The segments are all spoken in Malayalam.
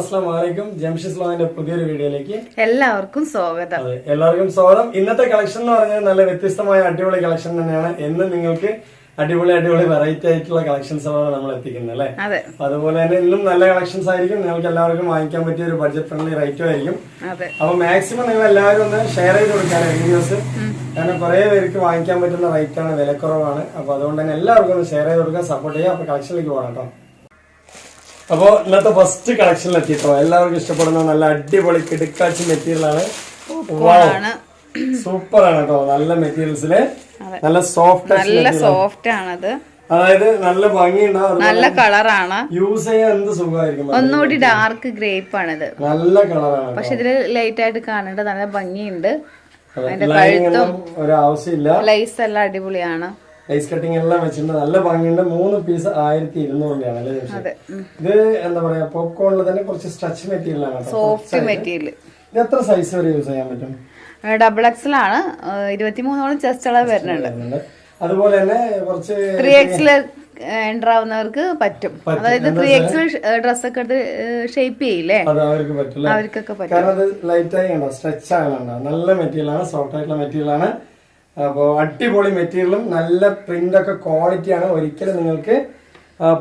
അസ്ലാമലൈക്കും ജംഷിദ് ലോണിന്റെ പുതിയൊരു വീഡിയോയിലേക്ക് എല്ലാവർക്കും സ്വാഗതം. എല്ലാവർക്കും സ്വാഗതം. ഇന്നത്തെ കളക്ഷൻ എന്ന് പറഞ്ഞാൽ നല്ല വ്യത്യസ്തമായ അടിപൊളി കളക്ഷൻ തന്നെയാണ്. എന്ന് നിങ്ങൾക്ക് അടിപൊളി അടിപൊളി വെറൈറ്റി ആയിട്ടുള്ള കളക്ഷൻസ് ആണ് നമ്മൾ എത്തിക്കുന്നത് അല്ലെ? അതെ. അതുപോലെ തന്നെ ഇന്നും നല്ല കളക്ഷൻസ് ആയിരിക്കും. നിങ്ങൾക്ക് എല്ലാവർക്കും വാങ്ങിക്കാൻ പറ്റിയ ഒരു ബഡ്ജറ്റ് ഫ്രണ്ട്ലി റേറ്റും ആയിരിക്കും. അപ്പൊ മാക്സിമം നിങ്ങൾ എല്ലാവരും ഒന്ന് ഷെയർ ചെയ്ത് കൊടുക്കാറ് വീഡിയോസ് കാരണം കുറെ പേർക്ക് വാങ്ങിക്കാൻ പറ്റുന്ന റേറ്റ് ആണ് വിലക്കുറവാണ്. അപ്പൊ അതുകൊണ്ട് തന്നെ എല്ലാവർക്കും ഒന്ന് ഷെയർ ചെയ്ത് കൊടുക്കാൻ സപ്പോർട്ട് ചെയ്യുക. അപ്പൊ കളക്ഷനിലേക്ക് പോകണം കേട്ടോ. അപ്പോ ഇന്നത്തെ ഫസ്റ്റ് കളക്ഷനിൽ എത്തിയിട്ടോ? എല്ലാവർക്കും ഇഷ്ടപ്പെടുന്ന നല്ല അടിപൊളി കിടക്കാച്ചി മെറ്റീരിയലാണ് ആണ്. സൂപ്പർ ആണ്. കേട്ടോ. നല്ല മെറ്റീരിയൽസിൽ നല്ല സോഫ്റ്റ് നല്ല സോഫ്റ്റ് ആണത്. അതായത് നല്ല ഭംഗിയുണ്ടാവും നല്ല കളറാണ് യൂസ് ചെയ്യാൻ എന്ത് സുഖമായിരിക്കും ഒന്നുകൂടി ഡാർക്ക് ഗ്രേപ്പ് ആണിത്. നല്ല കളറാണ് പക്ഷെ ഇതിൽ ലൈറ്റ് ആയിട്ട് കാണേണ്ട നല്ല ഭംഗിയുണ്ട്. ഒരാവശ്യമില്ല ലൈസ് എല്ലാം അടിപൊളിയാണ്. ഐസ് കട്ടിങ് എല്ലാം വെച്ചിട്ടുണ്ട്. നല്ല ഭംഗിയുണ്ട്. മൂന്ന് പീസ് ആയിരത്തി ഇരുന്നൂറിന്റെയാണ് അല്ലേ ജംഷി? അതെ. ഇത് എന്താ പറയാ പോപ്കോണിൽ തന്നെ കുറച്ച് സ്ട്രെച്ച് മെറ്റീരിയൽ ആണ്. സോഫ്റ്റ് മെറ്റീരിയൽ ഇത് എത്ര സൈസ് വരെ യൂസ് ചെയ്യാൻ പറ്റും? ഡബിൾ എക്സൽ ആണ് ഇരുപത്തിമൂന്നോളം ചെസ്റ്റ് അളവ് വരുന്നുണ്ട്. അതുപോലെ തന്നെ കുറച്ച് ത്രീ എക്സിൽ എന്റർ ആവുന്നവർക്ക് പറ്റും. അതായത് ത്രീ എക്സ് ഡ്രസ് ഒക്കെ എടുത്ത് ഷേപ്പ് ചെയ്യില്ലേ? അവർക്കൊക്കെ പറ്റും. സ്ട്രെച്ച് ആണ് നല്ല മെറ്റീരിയൽ ആണ് സോഫ്റ്റ് ആയിട്ടുള്ള മെറ്റീരിയൽ ആണ്. അപ്പോ അടിപൊളി മെറ്റീരിയലും നല്ല പ്രിന്റ് ഒക്കെ ക്വാളിറ്റി ആണ്. ഒരിക്കലും നിങ്ങൾക്ക്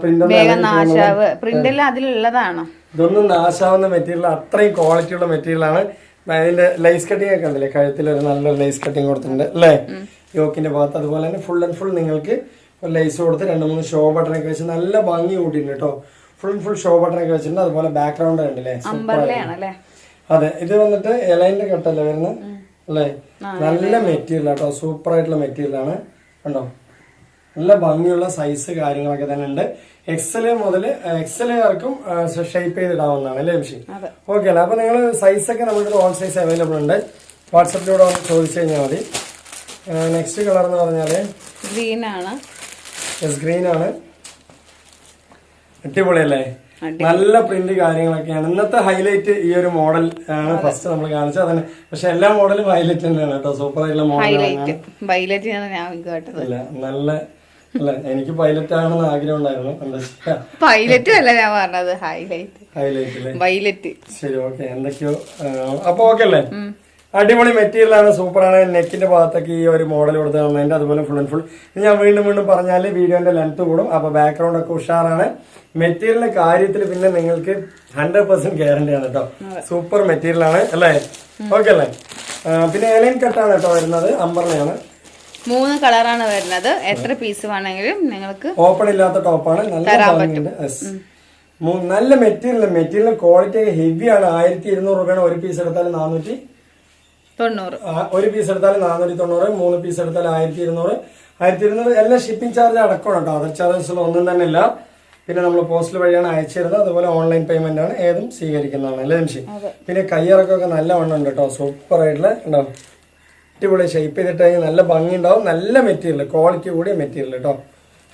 പ്രിന്റ് വേഗം നാശാവ്. പ്രിന്റെല്ലാം അതിലുള്ളതാണ്? ഇതൊന്നും നാശാവുന്ന മെറ്റീരിയൽ അത്രയും ക്വാളിറ്റി ഉള്ള മെറ്റീരിയൽ ആണ് അതിന്റെ ലൈസ് കട്ടിംഗ് ഒക്കെ ഉണ്ടല്ലേ കഴുത്തിൽ ഒരു നല്ലൊരു ലൈസ് കട്ടിംഗ് കൊടുത്തിട്ടുണ്ട് അല്ലേ? യോക്കിന്റെ ഭാഗത്ത് അതുപോലെ തന്നെ ഫുൾ ആൻഡ് ഫുൾ നിങ്ങൾക്ക് ഒരു ലൈസ് കൊടുത്ത് രണ്ട് മൂന്ന് ഷോ ബട്ടണൊക്കെ വെച്ച് നല്ല ഭംഗി കൂട്ടിയിട്ടുണ്ട് കേട്ടോ. ഫുൾ ആൻഡ് ഫുൾ ഷോ ബട്ടണൊക്കെ വെച്ചിട്ടുണ്ട്. അതുപോലെ ബാക്ക്ഗ്രൗണ്ട് ഉണ്ടല്ലേ അതെ ഇത് വന്നിട്ട് എലൈന്റെ കട്ടല്ലേ വരുന്നത്? അല്ലേ? നല്ല മെറ്റീരിയൽ കേട്ടോ സൂപ്പർ ആയിട്ടുള്ള മെറ്റീരിയൽ ആണ്. കണ്ടോ? നല്ല ഭംഗിയുള്ള സൈസ് കാര്യങ്ങളൊക്കെ തന്നെ ഉണ്ട്. എക്സൽ മുതൽ എക്സലുകാർക്കും ഷേപ്പ് ചെയ്തിടാവുന്നതാണ് അല്ലേ അതെ. ഓക്കെ അല്ലേ. അപ്പൊ നിങ്ങൾ സൈസ് ഒക്കെ നമ്മുടെ ഓൾ സൈസ് അവൈലബിൾ ഉണ്ട്. വാട്സപ്പിലൂടെ ഒന്ന് ചോദിച്ചു കഴിഞ്ഞാൽ മതി. നെക്സ്റ്റ് കളർ എന്ന് പറഞ്ഞാൽ? ഗ്രീൻ ആണ്. എസ് ഗ്രീൻ ആണ്. അടിപൊളിയല്ലേ? നല്ല പ്രിന്റ് കാര്യങ്ങളൊക്കെയാണ്. ഇന്നത്തെ ഹൈലൈറ്റ് ഈ ഒരു മോഡൽ ആണ് ഫസ്റ്റ് നമ്മൾ കാണിച്ചത്. അതന്നെ. പക്ഷെ എല്ലാ മോഡലും ഹൈലൈറ്റ് തന്നെയാണ് കേട്ടോ. സൂപ്പർ ആയിട്ടുള്ള മോഡൽ നല്ല അല്ല എനിക്ക് പൈലറ്റ് ആണെന്ന് ആഗ്രഹം ഉണ്ടായിരുന്നു. എന്താ പൈലറ്റും അല്ല ഞാൻ പറഞ്ഞത്. ഹൈലൈറ്റ് ഹൈലൈറ്റ് വൈലറ്റ് ശരി ഓക്കെ എന്തൊക്കെയോ അപ്പൊ ഓക്കെ അല്ലേ? അടിപൊളി മെറ്റീരിയലാണ് സൂപ്പറാണ് നെക്കിന്റെ ഭാഗത്തൊക്കെ ഈ ഒരു മോഡൽ കൊടുത്ത് തന്നതിന്റെ അതുപോലെ ഫുൾ ആൻഡ് ഫുൾ ഇത് ഞാൻ വീണ്ടും വീണ്ടും പറഞ്ഞാൽ വീഡിയോന്റെ ലെങ്ത് കൂടും. അപ്പൊ ബാക്ക്ഗ്രൗണ്ട് ഒക്കെ ഉഷാറാണ്. മെറ്റീരിയലിന്റെ കാര്യത്തിൽ പിന്നെ നിങ്ങൾക്ക് ഹൺഡ്രഡ് പെർസെന്റ് ഗ്യാരണ്ടി ആണ് കേട്ടോ സൂപ്പർ മെറ്റീരിയലാണ് അല്ലേ? ഓക്കെ അല്ലേ? പിന്നെ ഏലൈൻ കട്ടാണ് കേട്ടോ വരുന്നത് അമ്പറിനെയാണ് മൂന്ന് കളറാണ് വരുന്നത്. എത്ര പീസ് വേണമെങ്കിലും നിങ്ങൾക്ക് ഓപ്പൺ ഇല്ലാത്ത ടോപ്പാണ് നല്ല നല്ല മെറ്റീരിയൽ മെറ്റീരിയൽ ക്വാളിറ്റി ഹെവിയാണ് ഹെവി ആണ്. ആയിരത്തി ഇരുന്നൂറ് രൂപയാണ് ഒരു പീസ് എടുത്താൽ നാനൂറ്റി തൊണ്ണൂറ്. ഒരു പീസ് എടുത്താൽ നാനൂറ്റി തൊണ്ണൂറ് മൂന്ന് പീസ് എടുത്താൽ ആയിരത്തി ഇരുന്നൂറ്. ആയിരത്തി ഇരുന്നൂറ് എല്ലാം ഷിപ്പിംഗ് ചാർജ് അടക്കമാണ് കേട്ടോ. അതർ ചാർജസ് ഒന്നും തന്നെ ഇല്ല. പിന്നെ നമ്മൾ പോസ്റ്റൽ വഴിയാണ് അയച്ചിരുന്നത്. അതുപോലെ ഓൺലൈൻ പേയ്മെന്റ് ആണ്. ഏതും സ്വീകരിക്കുന്നതാണ്. അല്ലേ നിമിഷി പിന്നെ കയ്യിറക്കമൊക്കെ നല്ല വണ്ണം ഉണ്ട് കേട്ടോ. സൂപ്പർ ആയിട്ടുള്ള ഉണ്ടാവും അടിപൊളി ഷേപ്പ് ചെയ്തിട്ട് നല്ല ഭംഗി ഉണ്ടാവും നല്ല മെറ്റീരിയൽ ക്വാളിറ്റി കൂടിയ മെറ്റീരിയൽ കേട്ടോ.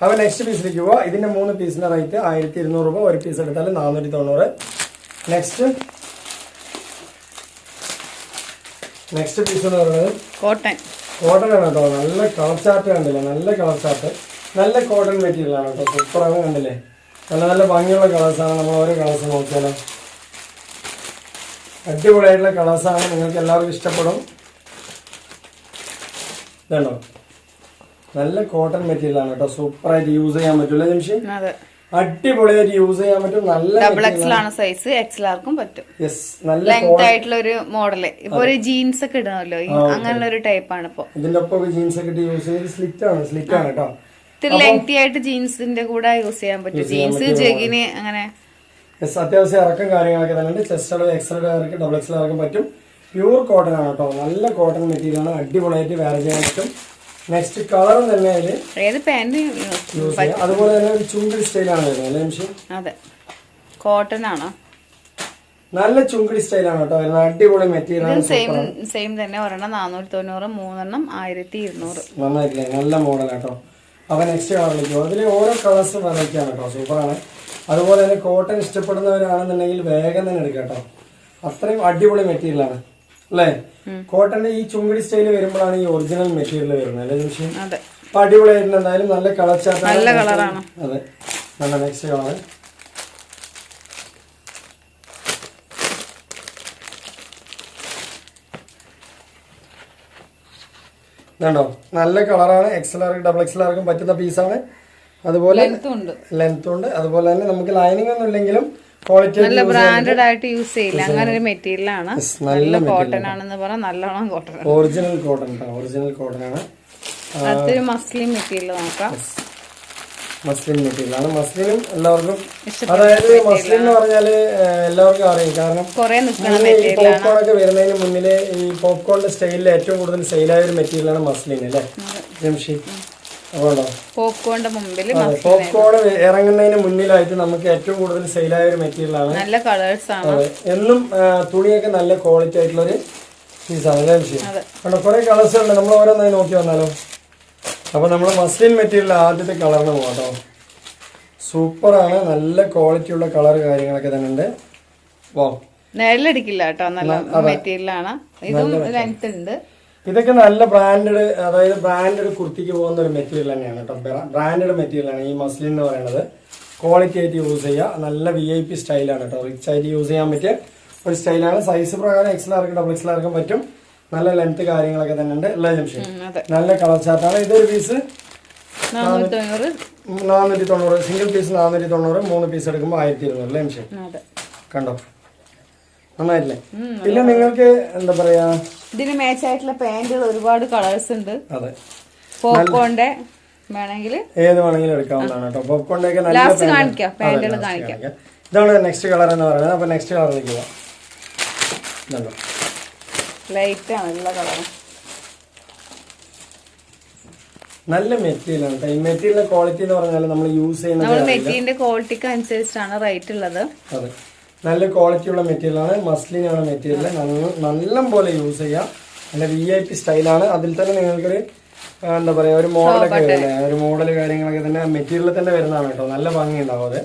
അപ്പോൾ നെക്സ്റ്റ് പീസിലേക്ക് പോവാം. ഇതിന്റെ മൂന്ന് പീസിന്റെ റേറ്റ് ആയിരത്തി ഇരുന്നൂറ് രൂപ. ഒരു പീസ് എടുത്താൽ നാനൂറ്റി തൊണ്ണൂറ്. നെക്സ്റ്റ് നെക്സ്റ്റ് പീസ് എന്ന് പറയുന്നത് കോട്ടൺ കോട്ടൺ ആണ് കേട്ടോ. നല്ല കളർ ചാർട്ട് കണ്ടില്ലേ? നല്ല കളർ ചാർട്ട് നല്ല കോട്ടൺ മെറ്റീരിയൽ ആണ് കേട്ടോ. സൂപ്പർ ആണ് കണ്ടില്ലേ? നല്ല നല്ല ഭംഗിയുള്ള കളേഴ്സാണ് നമ്മൾ ഓരോ കളേഴ്സ് നോക്കിയാലോ. അടിപൊളിയായിട്ടുള്ള കളേഴ്സാണ് നിങ്ങൾക്ക് എല്ലാവർക്കും ഇഷ്ടപ്പെടും. ഇതുണ്ടോ? നല്ല കോട്ടൺ മെറ്റീരിയൽ ആണ് കേട്ടോ. സൂപ്പറായിട്ട് യൂസ് ചെയ്യാൻ പറ്റില്ല അതെ. അടിപൊളിയായിട്ട് യൂസ് ചെയ്യാൻ പറ്റും. നല്ല ഡബിൾ എക്സൽ ആണ് സൈസ് എക്സൽ ആർക്കും പറ്റും. നല്ല ലെങ്ത് ആയിട്ടുള്ള ഒരു മോഡൽ ഇപ്പൊ ഒരു ജീൻസ് ഒക്കെ ഇടണമല്ലോ. അങ്ങനെയുള്ള ഒരു ടൈപ്പ് ആണ് ഇപ്പൊ. ഇതിന്റെ ഒപ്പം ജീൻസ് ഒക്കെ ഇട്ട് യൂസ് ചെയ്ത് സ്ലിറ്റ് ആണ് സ്ലിറ്റ് ആണ് കേട്ടോ ഇത്തിരി ലെങ്തി ആയിട്ട് ജീൻസിന്റെ കൂടെ യൂസ് ചെയ്യാൻ പറ്റും. ജീൻസ് ജഗിന് അങ്ങനെ. അത്യാവശ്യം ഇറക്കം കാര്യങ്ങളൊക്കെ തന്നെ ചെസ്റ്റ് അളവ് എക്സൽ ഡബിൾ എക്സൽ ആർക്കും പറ്റും. പ്യൂർ കോട്ടൺ ആണ് കേട്ടോ നല്ല കോട്ടൺ മെറ്റീരിയൽ ആണ്. അടിപൊളിയായിട്ട് വേറെ ചെയ്യാൻ പറ്റും. നെക്സ്റ്റ് കളറും തന്നെ അതിൽ ഏത് പാന്റ് അതുപോലെ തന്നെ ഒരു ചുങ്കടി സ്റ്റൈലാണ് വരുന്നത് അതെ. കോട്ടൺ ആണ്? നല്ല ചുങ്കടി സ്റ്റൈലാണ് കേട്ടോ വരുന്നത് അടിപൊളി മെറ്റീരിയൽ സെയിം സെയിം തന്നെ ഒരെണ്ണം നാനൂറ്റി തൊണ്ണൂറ് മൂന്നെണ്ണം ആയിരത്തി ഇരുന്നൂറ്. നന്നായിട്ടില്ലേ? നല്ല മോഡൽ കേട്ടോ. അപ്പൊ നെക്സ്റ്റ് കളറിലേക്ക് അതിൽ ഓരോ കളേഴ്സ് വെറൈറ്റിയാണ് കേട്ടോ സൂപ്പറാണ് അതുപോലെ തന്നെ കോട്ടൺ ഇഷ്ടപ്പെടുന്നവരാണെന്നുണ്ടെങ്കിൽ വേഗം തന്നെ എടുക്കാം കേട്ടോ. അത്രയും അടിപൊളി മെറ്റീരിയൽ ആണ്. അല്ലേ കോട്ടന്റെ ഈ ചുങ്കടി സ്റ്റൈൽ വരുമ്പോഴാണ് ഈ ഒറിജിനൽ മെറ്റീരിയൽ വരുന്നത് അല്ലേ പക്ഷേ അപ്പൊ അടിപൊളിയായിട്ടുണ്ട്. എന്തായാലും നല്ല കളർ ചാർട്ട് നല്ല കളറാണ് അതെ. നല്ല നെക്സ്റ്റ് കളർ ണ്ടോ നല്ല കളറാണ് എക്സ് ഡബിൾ എക്സ് പറ്റുന്ന പീസാണ് അതുപോലെ ലെങ്ത്തും ഉണ്ട്. അതുപോലെ തന്നെ നമുക്ക് ലൈനിങ് ഒന്നും ഇല്ലെങ്കിലും നല്ല ബ്രാൻഡഡ് ആയിട്ട് യൂസ് ചെയ്യില്ല. അങ്ങനെ ഒരു മെറ്റീരിയൽ ആണ്. നല്ല കോട്ടൺ ആണെന്ന് പറഞ്ഞാൽ നല്ലോണം കോട്ടൺ ഒറിജിനൽ കോട്ടൺ കേട്ടോ ഒറിജിനൽ കോട്ടൺ ആണ്. അടുത്തൊരു മസ്ലിം മെറ്റീരിയൽ നോക്കാം. മസ്ലിൻ മെറ്റീരിയൽ ആണ്. മസ്ലിനും എല്ലാവർക്കും അതായത് മസ്ലിൻ എന്ന് പറഞ്ഞാൽ എല്ലാവർക്കും അറിയാം. കാരണം ഈ പോപ്കോൺ ഒക്കെ വരുന്നതിന് മുന്നിൽ ഈ പോപ്കോണിന്റെ സ്റ്റൈലിൽ ഏറ്റവും കൂടുതൽ സെയിലായ ഒരു മെറ്റീരിയലാണ് മസ്ലിൻ അല്ലേ? ജംഷി. പോപ്കോണിന്റെ മുമ്പിൽ പോപ്കോൺ ഇറങ്ങുന്നതിന് മുന്നിലായിട്ട് നമുക്ക് ഏറ്റവും കൂടുതൽ സെയിലായ ഒരു മെറ്റീരിയലാണ് നല്ല കളേഴ്സ് ആണ്. എന്നും തുണിയൊക്കെ നല്ല ക്വാളിറ്റി ആയിട്ടുള്ള ഒരു പീസാണ് അല്ലേ കണ്ടോ കുറെ കളേഴ്സ് ഉണ്ട്. നമ്മൾ ഓരോന്നായി നോക്കി വന്നാലോ? അപ്പൊ നമ്മൾ മസ്ലിൻ മെറ്റീരിയൽ ആദ്യത്തെ കളറിന് പോകട്ടോ കേട്ടോ സൂപ്പറാണ് നല്ല ക്വാളിറ്റി ഉള്ള കളർ കാര്യങ്ങളൊക്കെ തന്നെ ഉണ്ട്. വാ. നിഴലടിക്കില്ല കേട്ടോ നല്ല മെറ്റീരിയലാണ്. ഇതും ലെങ്ത് ഉണ്ട്. ഇതൊക്കെ നല്ല ബ്രാൻഡഡ് അതായത് ബ്രാൻഡഡ് കുർത്തിക്ക് പോകുന്ന ഒരു മെറ്റീരിയൽ തന്നെയാണ് കേട്ടോ. ബ്രാൻഡഡ് മെറ്റീരിയലാണ് ഈ മസ്ലിൻ എന്ന് പറയുന്നത്. ക്വാളിറ്റി ആയിട്ട് യൂസ് ചെയ്യുക. നല്ല വി ഐ പി സ്റ്റൈലാണ് കേട്ടോ. റിച്ച് ആയിട്ട് യൂസ് ചെയ്യാൻ പറ്റിയ ഒരു സ്റ്റൈലാണ് സൈസ് പ്രകാരം എക്സൽ ആർക്കും ഡബിൾ എക്സൽ ആർക്കും പറ്റും. നല്ല ലെങ്ത് കാര്യങ്ങളൊക്കെ തന്നെ ഉണ്ട്. എല്ലാ ജംഷനും നല്ല കളർ ചാർട്ടാണ് ഇതൊരു പീസ് നാനൂറ്റി തൊണ്ണൂറ്. സിംഗിൾ പീസ് നാനൂറ്റി തൊണ്ണൂറ്. മൂന്ന് പീസ് എടുക്കുമ്പോൾ ആയിരത്തി ഇരുന്നൂറ് അല്ലേ അതെ. കണ്ടോ? നന്നായിട്ടില്ലേ? പിന്നെ നിങ്ങൾക്ക് എന്താ പറയാ? ഇതിന് മാച്ച് ആയിട്ടുള്ള പാന്റുകൾ ഒരുപാട് കളേഴ്സ് ഉണ്ട്. പോപ്കോണിന്റെ വേണമെങ്കിൽ ഏത് വേണമെങ്കിലും എടുക്കാവുന്നതാണ് കേട്ടോ. പോപ്കോണിന്റെ ഒക്കെ നല്ല ലാസ്റ്റ് കാണിക്കാം. പാന്റുകൾ കാണിക്കാം. ഇതാണ് നെക്സ്റ്റ് കളർ എന്ന് പറയുന്നത്. അപ്പൊ നെക്സ്റ്റ് കളറിലേക്ക് പോവാം. ലൈറ്റ് ആണ് എല്ലാ കളറും നല്ല മെറ്റീരിയൽ ആണ് ഈ മെറ്റീരിയലിന്റെ ക്വാളിറ്റി എന്ന് പറഞ്ഞാൽ നമ്മൾ യൂസ് ചെയ്യുന്ന മെറ്റീരിയലിന്റെ ക്വാളിറ്റിക്ക് അനുസരിച്ചാണ് റേറ്റ് ഉള്ളത്. അതെ. നല്ല ക്വാളിറ്റി ഉള്ള മെറ്റീരിയൽ ആണ്. മസ്ലിൻ ആണ് മെറ്റീരിയൽ നല്ല പോലെ യൂസ് ചെയ്യാം. നല്ല വി ഐ പി സ്റ്റൈലാണ് അതിൽ തന്നെ നിങ്ങൾക്കൊരു എന്താ പറയുക ഒരു മോഡലൊക്കെ വരുന്നത് ഒരു മോഡൽ കാര്യങ്ങളൊക്കെ തന്നെ മെറ്റീരിയൽ തന്നെ വരുന്നതാണ് കേട്ടോ. നല്ല ഭംഗി ഉണ്ടാവും അത്.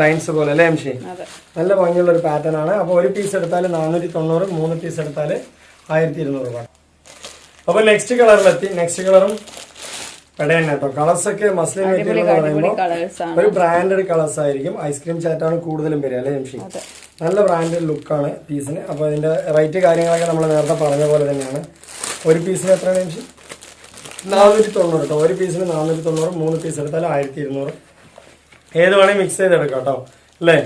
ലൈൻസ് പോലെ അല്ലേ എംഷി നല്ല ഭംഗിയുള്ള ഒരു പാറ്റേൺ ആണ്. അപ്പോൾ ഒരു പീസ് എടുത്താൽ നാനൂറ്റി തൊണ്ണൂറ് മൂന്ന് പീസ് എടുത്താൽ ആയിരത്തി ഇരുന്നൂറ് രൂപ അപ്പോൾ നെക്സ്റ്റ് കളറിലെത്തി നെക്സ്റ്റ് കളറും പെടയന്നെ കേട്ടോ കളേഴ്സ് ഒക്കെ മസ്ലിൻ മെറ്റീരിയൽ ഒരു ബ്രാൻഡഡ് കളേഴ്സ് ആയിരിക്കും ഐസ്ക്രീം ചാറ്റാണ് കൂടുതലും വരിക അല്ലേ ജംഷി? നല്ല ബ്രാൻഡഡ് ലുക്കാണ് പീസിന്. അപ്പോൾ അതിന്റെ റേറ്റ് കാര്യങ്ങളൊക്കെ നമ്മൾ നേരത്തെ പറഞ്ഞ പോലെ തന്നെയാണ്. ഒരു പീസിന് എത്രയാണ് ജംഷി? നാനൂറ്റി തൊണ്ണൂറ് കേട്ടോ. ഒരു പീസിന് നാനൂറ്റി തൊണ്ണൂറ് മൂന്ന് പീസ് എടുത്താൽ ആയിരത്തി ഇരുന്നൂറ് ഏത് വേണമെങ്കിൽ മിക്സ് ചെയ്തെടുക്കാം കേട്ടോ. അല്ലേ?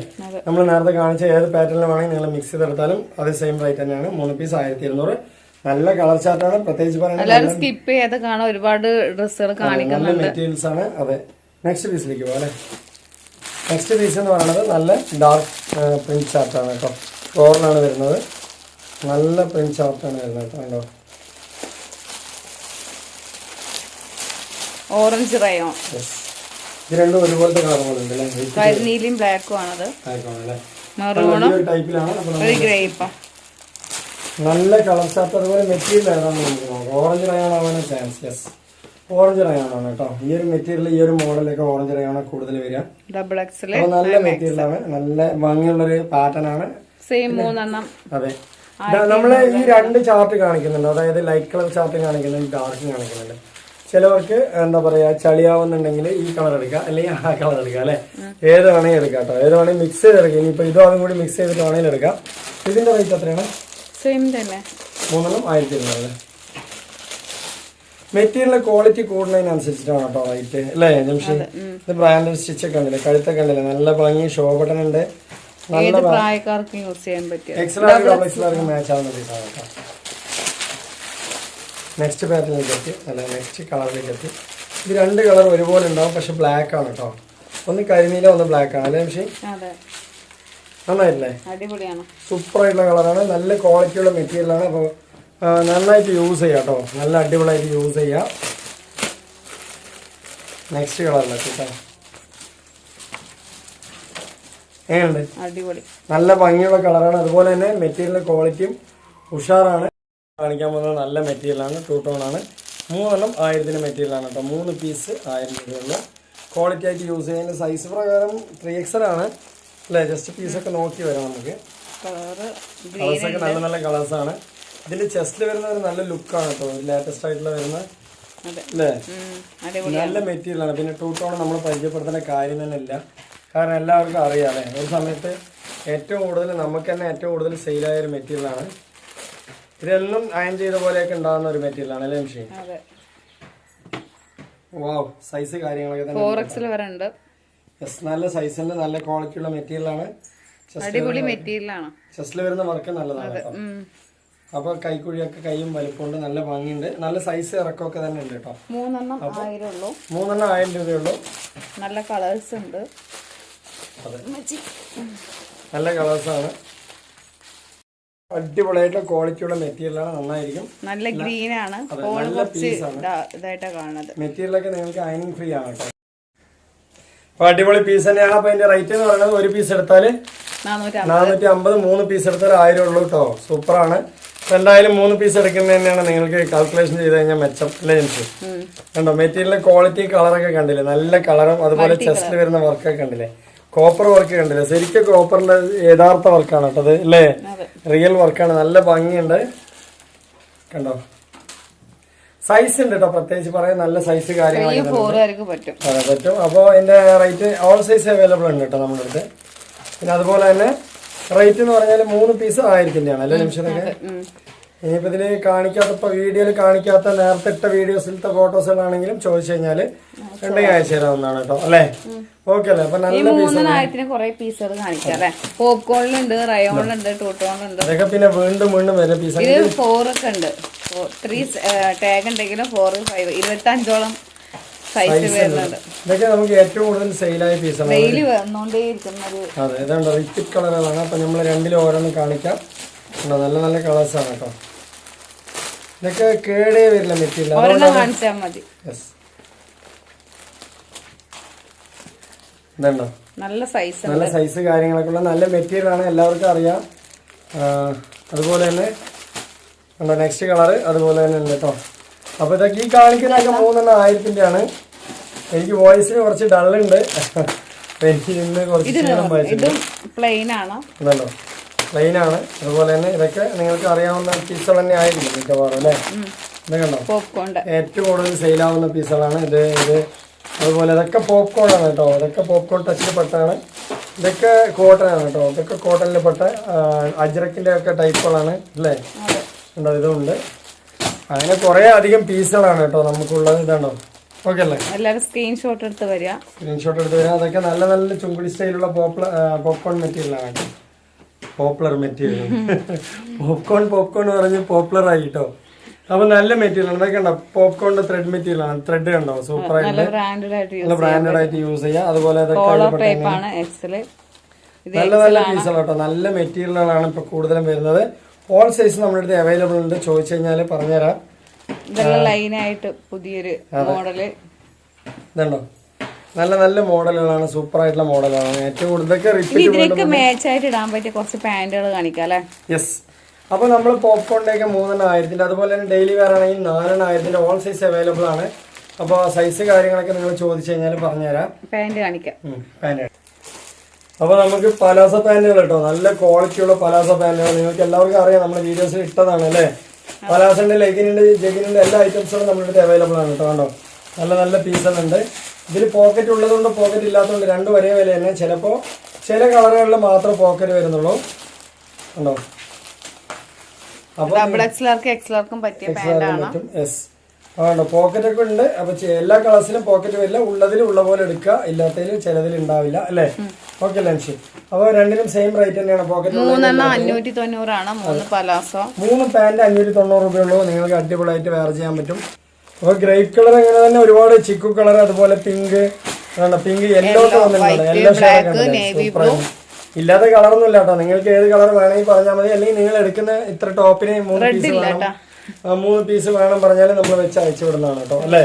നമ്മൾ നേരത്തെ കാണിച്ച ഏത് പാറ്റേണിൽ വേണമെങ്കിൽ നിങ്ങൾ മിക്സ് ചെയ്തെടുത്താലും അതേ സെയിം റേറ്റ് തന്നെയാണ്. മൂന്ന് പീസ് ആയിരത്തി ഇരുന്നൂറ് നല്ല കളർ ചാർട്ടാണ് പ്രത്യേകിച്ച് പറയുന്നത് എല്ലാവരും സ്കിപ്പ് ചെയ്ത് കാണാൻ ഒരുപാട് ഡ്രസ്സുകൾ കാണിക്കുന്നുണ്ട്. മെറ്റീരിയൽസ് ആണ്. അതെ. നെക്സ്റ്റ് പീസിലേക്ക് പോകാം അല്ലേ? നെക്സ്റ്റ് പീസ് എന്ന് പറയുന്നത് നല്ല ഡാർക്ക് പ്രിന്റ് ചാർട്ടാണ് കേട്ടോ. ഫ്ലോറിനാണ് വരുന്നത്. നല്ല പ്രിന്റ് ചാർട്ടാണ് വരുന്നത് കേട്ടോ കണ്ടോ? ഓറഞ്ച് റയോൺ യെസ് ഇത് രണ്ടും ഒരുപോലത്തെ കളറുകളുണ്ട് അല്ലേ? കരിനീലിയും ബ്ലാക്കും ആണത്. ടൈപ്പിലാണ് ഒരു ഗ്രേപ്പും നല്ല കളർ ചാർട്ട് അതുപോലെ മെറ്റീരിയൽ ഏതാണെന്ന് നമുക്ക് നോക്കാം. ഓറഞ്ച് റയോൺ ആവാനാണ് ചാൻസ് യെസ് ഓറഞ്ച് റയോൺ ആണ് കേട്ടോ. ഈ ഒരു മെറ്റീരിയൽ ഈ ഒരു മോഡലൊക്കെ ഓറഞ്ച് റയോൺ കൂടുതൽ വരിക. ഡബിൾ അപ്പോൾ നല്ല മെറ്റീരിയലാണ് നല്ല ഭംഗിയുള്ളൊരു പാറ്റേൺ ആണ്. സെയിം മൂന്നെണ്ണം. അതെ. നമ്മൾ ഈ രണ്ട് ചാർട്ട് കാണിക്കുന്നുണ്ട്. അതായത് ലൈറ്റ് കളർ ചാർട്ട് കാണിക്കുന്നുണ്ട് ഡാർക്ക് കാണിക്കുന്നുണ്ട്. ചിലവർക്ക് എന്താ പറയാ ചളിയാവുന്നുണ്ടെങ്കിൽ ഈ കളർ എടുക്കുക അല്ലെങ്കിൽ ആ കളർ എടുക്കുക അല്ലെ? ഏത് വേണമെങ്കിൽ എടുക്കാം കേട്ടോ. ഏത് വേണമെങ്കിൽ മിക്സ് ചെയ്തെടുക്കുക ഇനിയിപ്പോ ഇതും അതും കൂടി മിക്സ് ചെയ്തിട്ട് വേണമെങ്കിൽ എടുക്കാം. ഇതിന്റെ റേറ്റ് എത്രയാണ്? സെയിം തന്നെ. മൂന്നെണ്ണം ആയിരത്തി ഇരുന്നൂറ് മെറ്റീരിയൽ ക്വാളിറ്റി കൂടുന്നതിനനുസരിച്ചിട്ടാണ് കേട്ടോ റൈറ്റ് അല്ലേ ജംഷി ഇത് ബ്രാൻഡഡ് സ്റ്റിച്ച് ഒക്കെ ഉണ്ടല്ലേ കഴുത്തൊക്കെ ഉണ്ടല്ലേ നല്ല ഭംഗി ഷോബട്ടൻ ഉണ്ട്. ഏത് പ്രായക്കാർക്കും യൂസ് ചെയ്യാൻ പറ്റിയ എക്സലാർക്ക് ഡബിൾ എക്സലാർക്ക് മാച്ച് ആവുന്ന പീസാണ് കേട്ടോ. നെക്സ്റ്റ് പാറ്റേണിലേക്ക് എത്തി. അല്ല നെക്സ്റ്റ് കളറിലേക്ക് എത്തി. ഇത് രണ്ട് കളർ ഒരുപോലെ ഉണ്ടാവും പക്ഷെ ബ്ലാക്ക് ആണ് കേട്ടോ. ഒന്ന് കരിനീല ഒന്ന് ബ്ലാക്ക് ആണ്. അല്ലേ പക്ഷേ നന്നായിട്ടില്ലേ അടിപൊളിയാണ്. സൂപ്പർ ആയിട്ടുള്ള കളറാണ്. നല്ല ക്വാളിറ്റിയുള്ള മെറ്റീരിയലാണ്. അപ്പോൾ നന്നായിട്ട് യൂസ് ചെയ്യാം കേട്ടോ നല്ല അടിപൊളിയായിട്ട് യൂസ് ചെയ്യാം. നെക്സ്റ്റ് കളറല്ല കേട്ടോ എങ്ങനെയുണ്ട്? അടിപൊളി. നല്ല ഭംഗിയുള്ള കളറാണ്. അതുപോലെ തന്നെ മെറ്റീരിയലിന്റെ ക്വാളിറ്റിയും ഉഷാറാണ്. കാണിക്കാൻ പോകുന്നത് നല്ല മെറ്റീരിയലാണ്. ടൂ ടോൺ ആണ്. മൂന്നെണ്ണം ആയിരത്തിന് മെറ്റീരിയലാണ് കേട്ടോ മൂന്ന് പീസ് ആയിരം രൂപയുള്ള. ക്വാളിറ്റി ആയിട്ട് യൂസ് ചെയ്യുന്ന സൈസ് പ്രകാരം ത്രീ എക്സൽ ആണ്. അല്ലേ? ജസ്റ്റ് പീസൊക്കെ നോക്കി വരാം നമുക്ക്. കളേഴ്സൊക്കെ കളേഴ്സ് നല്ല നല്ല കളേഴ്സ് ആണ്. ഇതിന്റെ ചെസ്റ്റിൽ വരുന്ന ഒരു നല്ല ലുക്കാണ് കേട്ടോ ലേറ്റസ്റ്റ് ആയിട്ടുള്ള വരുന്ന അല്ലേ? നല്ല മെറ്റീരിയൽ ആണ്. പിന്നെ ടൂ ടോൺ നമ്മൾ പരിചയപ്പെടുത്തേണ്ട കാര്യം തന്നെ ഇല്ല. കാരണം എല്ലാവർക്കും അറിയാലേ ഒരു സമയത്ത് ഏറ്റവും കൂടുതൽ നമുക്ക് തന്നെ ഏറ്റവും കൂടുതൽ സെയിലായ ഒരു മെറ്റീരിയലാണ് ഇതെല്ലാം അയൺ ചെയ്ത പോലെയൊക്കെ ഉണ്ടാകുന്ന ഒരു മെറ്റീരിയലാണ് അല്ലേ മിഷീൻ വാവ് സൈസ് കാര്യങ്ങളൊക്കെ തന്നെ യെസ് നല്ല സൈസിന്റെ നല്ല ക്വാളിറ്റിയുള്ള മെറ്റീരിയലാണ് അടിപൊളി മെറ്റീരിയലാണ് ചെസ്റ്റിൽ വരുന്ന വർക്ക് നല്ലതാണ് കേട്ടോ. അപ്പൊ കൈക്കുഴിയൊക്കെ കൈയും വലിപ്പമുണ്ട് നല്ല ഭംഗിയുണ്ട്. നല്ല സൈസ് ഇറക്കമൊക്കെ തന്നെ ഉണ്ട് കേട്ടോ. മൂന്നെണ്ണം ആയിരം ഉള്ളൂ മൂന്നെണ്ണം ആയിരം രൂപയുള്ളൂ. നല്ല കളേഴ്സ് ഉണ്ട്. നല്ല കളേഴ്സാണ് അടിപൊളിയായിട്ടുള്ള ക്വാളിറ്റിയുള്ള മെറ്റീരിയലാണ് നന്നായിരിക്കും. നല്ല ഗ്രീൻ ആണ്. മെറ്റീരിയലൊക്കെ നിങ്ങൾക്ക് അയൺ ഫ്രീ ആണ് കേട്ടോ. അപ്പൊ അടിപൊളി പീസ് തന്നെയാണ്. അപ്പൊ അതിന്റെ റേറ്റ് എന്ന് പറയുന്നത് ഒരു പീസ് എടുത്താൽ നാനൂറ്റി അമ്പത് മൂന്ന് പീസ് എടുത്താൽ ആയിരം ഉള്ളൂ കേട്ടോ സൂപ്പറാണ് എന്തായാലും മൂന്ന് പീസ് എടുക്കുന്നത് തന്നെയാണ് നിങ്ങൾക്ക് കാൽക്കുലേഷൻ ചെയ്ത് കഴിഞ്ഞാൽ മെച്ചം അല്ലേ ജെൻസ് കണ്ടോ? മെറ്റീരിയലിന്റെ ക്വാളിറ്റി കളറൊക്കെ കണ്ടില്ലേ? നല്ല കളറും അതുപോലെ ചെസ്റ്റിൽ വരുന്ന വർക്കൊക്കെ കണ്ടില്ലേ? കോപ്പർ വർക്ക് കണ്ടില്ലേ? ശരിക്കും കോപ്പറിന്റെ യഥാർത്ഥ വർക്കാണ് കേട്ടത് അല്ലേ? റിയൽ വർക്കാണ് നല്ല ഭംഗിയുണ്ട്. കണ്ടോ? സൈസ് ഉണ്ട് കേട്ടോ പ്രത്യേകിച്ച് പറയാൻ നല്ല സൈസ് കാര്യങ്ങളൊക്കെ പറ്റും? അതെ പറ്റും. അപ്പോൾ ഇതിന്റെ റേറ്റ് ഓൾ സൈസ് അവൈലബിൾ ഉണ്ട് കേട്ടോ നമ്മുടെ അടുത്ത്. പിന്നെ അതുപോലെ തന്നെ റേറ്റ് എന്ന് പറഞ്ഞാൽ മൂന്ന് പീസ് ആയിരത്തിന്റെയാണ് അല്ലേ നിമിഷത്തൊക്കെ. ഇനിയിപ്പോ ഇതിന് കാണിക്കാത്ത വീഡിയോയിൽ കാണിക്കാത്ത നേരത്തെ ഇട്ട വീഡിയോസിലത്തെ ഫോട്ടോസുകളാണെങ്കിലും ചോദിച്ചു കഴിഞ്ഞാൽ ഉണ്ടെങ്കിൽ അയച്ചു തരാവുന്നതാണ് കേട്ടോ അല്ലേ? ഓക്കെ അല്ലേ? അപ്പൊ നല്ല കുറെ പീസുകൾ കാണിക്കാം അല്ലെ? പോപ്കോണിലുണ്ട് റയോണിലുണ്ട് ടൂട്ടോണിലുണ്ട് അതൊക്കെ പിന്നെ വീണ്ടും വീണ്ടും വരെ പീസ് ഇത് ഫോർ ത്രീ ടാഗ് ഉണ്ടെങ്കിലും ഫോർ ഫൈവ് ഇരുപത്തി അഞ്ചോളം സൈസ് വരുന്നുണ്ട്. ഇതൊക്കെ നമുക്ക് ഏറ്റവും കൂടുതൽ സെയിലായ പീസാണ് ഡെയിലി വന്നുകൊണ്ടേ ഇരിക്കുന്ന അതെ ഇതുണ്ട് റിപ്പീറ്റ് കളറുകളാണ് അപ്പൊ നമ്മൾ രണ്ടിലും ഓരോന്ന് കാണിക്കാം. നല്ല നല്ല കളേഴ്സ് ആണ് കേട്ടോ ഇതൊക്കെ കേടേ വരില്ല മെറ്റീരിയൽ ഒരെണ്ണം കാണിച്ചാൽ മതി. യെസ് ഇതുണ്ടോ? നല്ല സൈസ് നല്ല സൈസ് കാര്യങ്ങളൊക്കെ ഉള്ള നല്ല മെറ്റീരിയൽ ആണ്. എല്ലാവർക്കും അറിയാം. അതുപോലെ തന്നെ ഉണ്ടോ നെക്സ്റ്റ് കളർ അതുപോലെ തന്നെ ഉണ്ട് കേട്ടോ അപ്പൊ ഇതൊക്കെ ഈ കാണിക്കുന്നതൊക്കെ മൂന്നെണ്ണം ആയിരത്തിന്റെ ആണ് എനിക്ക് വോയിസിന് കുറച്ച് ഡള്ളുണ്ട് എനിക്ക് ഇന്ന് കുറച്ച് പ്ലെയിൻ ആണ്. ഇതല്ലോ പ്ലെയിൻ ആണ്. അതുപോലെ തന്നെ ഇതൊക്കെ നിങ്ങൾക്ക് അറിയാവുന്ന പീസുകൾ തന്നെ ആയിരിക്കും മിക്കവാറും അല്ലേ? ഇത് കണ്ടോ? പോപ്കോണിന്റെ ഏറ്റവും കൂടുതൽ സെയിലാവുന്ന പീസുകളാണ് ഇത് ഇത് അതുപോലെ ഇതൊക്കെ പോപ്കോൺ ആണ് കേട്ടോ ഇതൊക്കെ പോപ്കോൺ ടച്ചിൽ പെട്ടാണ് ഇതൊക്കെ കോട്ടൺ ആണ് കേട്ടോ ഇതൊക്കെ കോട്ടണിൽ പെട്ട അജ്രക്കിന്റെ ഒക്കെ ടൈപ്പുകളാണ് അല്ലേ? ഉണ്ടോ? ഇതുണ്ട്. അങ്ങനെ കുറേ അധികം പീസുകളാണ് കേട്ടോ നമുക്കുള്ളത്. ഇതാണോ? ഓക്കെ അല്ലേ? എല്ലാവരും സ്ക്രീൻഷോട്ട് എടുത്ത് വരിക. സ്ക്രീൻഷോട്ട് എടുത്ത് വരാം അതൊക്കെ നല്ല നല്ല ചുങ്കുടി സ്റ്റൈലുള്ള പോപ്പുലർ പോപ്കോൺ മെറ്റീരിയലാണ് കേട്ടോ. പോപ്പുലർ മെറ്റീരിയൽ പോപ്കോൺ പോപ്കോൺ പറഞ്ഞ് പോപ്പുലർ ആയി കേട്ടോ. അപ്പൊ നല്ല മെറ്റീരിയൽ ആണ്. കണ്ടോ? പോപ്കോണിന്റെ ത്രെഡ് മെറ്റീരിയൽ ആണ്. ത്രെഡ് കണ്ടോ? സൂപ്പർ ആയിട്ട് നല്ല ബ്രാൻഡഡ് ആയിട്ട് നല്ല ബ്രാൻഡഡ് ആയിട്ട് യൂസ് ചെയ്യാം. അതുപോലെ നല്ല നല്ല പീസുകൾ കേട്ടോ. നല്ല മെറ്റീരിയലുകളാണ് ഇപ്പൊ കൂടുതലും വരുന്നത്. ഓൾ സൈസ് നമ്മുടെ അടുത്ത് അവൈലബിൾ ഉണ്ട്. ചോദിച്ചു കഴിഞ്ഞാൽ പറഞ്ഞുതരാം. ഇതെല്ലാം ലൈനായിട്ട് പുതിയൊരു മോഡൽ ഇതുണ്ടോ? നല്ല നല്ല മോഡലുകളാണ്. സൂപ്പർ ആയിട്ടുള്ള മോഡലുകളാണ്. ഏറ്റവും കൂടുതൽ റിപ്പീറ്റ് മാച്ച് ആയിട്ട് ഇടാൻ പറ്റിയ കുറച്ച് പാന്റുകൾ കാണിക്കാം അല്ലെ? യെസ് അപ്പോൾ നമ്മൾ പോപ്കോണിന്റെ ഒക്കെ മൂന്നെണ്ണം ആയിരത്തിന്റെ അതുപോലെ തന്നെ ഡെയിലി വെയർ ആണെങ്കിൽ നാലെണ്ണം ആയിരത്തിന്റെ ഓൾ സൈസ് അവൈലബിൾ ആണ്. അപ്പോൾ സൈസ് കാര്യങ്ങളൊക്കെ നിങ്ങൾ ചോദിച്ചു കഴിഞ്ഞാൽ പറഞ്ഞുതരാം. പാന്റ് കാണിക്കാം. പാന്റ് അപ്പോൾ നമുക്ക് പലാസ പാന്റുകൾ കേട്ടോ. നല്ല ക്വാളിറ്റിയുള്ള പലാസ പാന്റുകൾ നിങ്ങൾക്ക് എല്ലാവർക്കും അറിയാം നമ്മുടെ വീഡിയോസിൽ ഇട്ടതാണ് അല്ലേ? പലാസന്റെ ലെഗിനുണ്ട് ജെഗിനുണ്ട് എല്ലാ ഐറ്റംസുകളും നമ്മുടെ അടുത്ത് അവൈലബിൾ ആണ് കേട്ടോ. കണ്ടോ? നല്ല നല്ല പീസുകളുണ്ട് ഇതിൽ പോക്കറ്റ് ഉള്ളതുകൊണ്ട് പോക്കറ്റ് ഇല്ലാത്തതുകൊണ്ട് രണ്ടും ഒരേ വില തന്നെ. ചിലപ്പോൾ ചില കളറുകളിൽ മാത്രം പോക്കറ്റ് വരുന്നുള്ളൂ. കണ്ടോ? അപ്പോൾ ആണോ? പോക്കറ്റ് ഒക്കെ ഉണ്ട്. അപ്പൊ എല്ലാ കളേഴ്സിലും പോക്കറ്റ് വരില്ല. ഉള്ളതിൽ ഉള്ള പോലെ എടുക്കുക. ഇല്ലാത്തതിൽ ചിലതിൽ ഉണ്ടാവില്ല. അല്ലേ? ഓക്കെ ലൻഷി അപ്പോൾ രണ്ടിനും സെയിം റേറ്റ് തന്നെയാണ്. പോക്കറ്റ് മൂന്നെണ്ണം അഞ്ഞൂറ്റി തൊണ്ണൂറാണ് മൂന്ന് പലാസോ. മൂന്ന് പാന്റ് അഞ്ഞൂറ്റി തൊണ്ണൂറ് രൂപയുള്ളൂ. നിങ്ങൾക്ക് അടിപൊളിയായിട്ട് വെയർ ചെയ്യാൻ പറ്റും. അപ്പൊ ഗ്രേപ്പ് കളർ അങ്ങനെ തന്നെ ഒരുപാട് ചിക്കു കളർ അതുപോലെ പിങ്ക് പിങ്ക് യെല്ലോ വന്നിട്ടുണ്ട്. യെല്ലോ ഷെയ്ഡ് ഇല്ലാത്ത കളറൊന്നും ഇല്ല കേട്ടോ. നിങ്ങൾക്ക് ഏത് കളർ വേണമെങ്കിൽ പറഞ്ഞാൽ മതി. അല്ലെങ്കിൽ നിങ്ങൾ എടുക്കുന്ന ഇത്ര ടോപ്പിന് മൂന്ന് പീസ് വേണം. മൂന്ന് പീസ് വേണം പറഞ്ഞാൽ നമ്മൾ വെച്ച് അയച്ചു വിടുന്നതാണ് കേട്ടോ. അല്ലേ?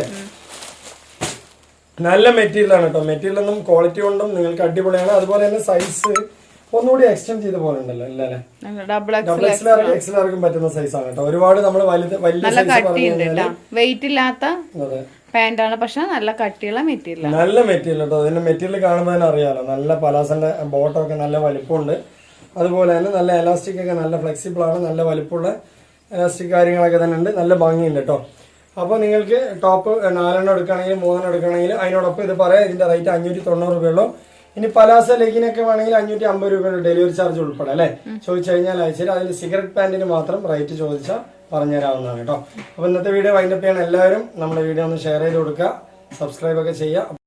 നല്ല മെറ്റീരിയൽ ആണ് കേട്ടോ. മെറ്റീരിയൽ ഒന്നും ക്വാളിറ്റി കൊണ്ടും നിങ്ങൾക്ക് അടിപൊളിയാണ്. അതുപോലെ തന്നെ സൈസ് ഒന്നുകൂടി എക്സ്റ്റെൻഡ് ചെയ്ത പോലെ ഉണ്ടല്ലോ അല്ലേ ഡബിൾ എക്സ് എക്സ് എക്സ് ആർക്കും പറ്റുന്ന സൈസ് ആണ് കേട്ടോ. ഒരുപാട് നമ്മൾ വലുത് വലിയ വെയിറ്റ് ഇല്ലാത്ത പാന്റാണ് പക്ഷെ നല്ല കട്ടിയുള്ള മെറ്റീരിയൽ നല്ല മെറ്റീരിയൽ കേട്ടോ. അതിന്റെ മെറ്റീരിയൽ കാണുമ്പോൾ തന്നെ അറിയാലോ. നല്ല പലാസന്റെ ബോട്ടം ഒക്കെ നല്ല വലിപ്പമുണ്ട്. അതുപോലെ തന്നെ നല്ല എലാസ്റ്റിക് ഒക്കെ നല്ല ഫ്ലെക്സിബിൾ ആണ്. നല്ല വലിപ്പമുള്ള എലാസ്റ്റിക് കാര്യങ്ങളൊക്കെ തന്നെ ഉണ്ട്. നല്ല ഭംഗിയുണ്ട് കേട്ടോ. അപ്പോൾ നിങ്ങൾക്ക് ടോപ്പ് നാലെണ്ണം എടുക്കുകയാണെങ്കിൽ മൂന്നെണ്ണം എടുക്കുകയാണെങ്കിൽ അതിനോടൊപ്പം ഇത് പറയാം. ഇതിന്റെ റേറ്റ് അഞ്ഞൂറ്റി തൊണ്ണൂറ് രൂപയുള്ളൂ ഇനി പലാസ ലെഗിനൊക്കെ വേണമെങ്കിൽ അഞ്ഞൂറ്റി അമ്പത് രൂപയുടെ ഡെലിവറി ചാർജ് ഉൾപ്പെടെ അല്ലേ? ചോദിച്ചു കഴിഞ്ഞാൽ അയച്ചാൽ അതിൽ സിഗരറ്റ് പാന്റിന് മാത്രം റേറ്റ് ചോദിച്ചാൽ പറഞ്ഞുതരാവുന്നതാണ് കേട്ടോ. അപ്പോൾ ഇന്നത്തെ വീഡിയോ വൈൻഡപ്പ് ചെയ്യാൻ എല്ലാവരും നമ്മുടെ വീഡിയോ ഒന്ന് ഷെയർ ചെയ്ത് കൊടുക്കുക. സബ്സ്ക്രൈബ് ഒക്കെ ചെയ്യുക.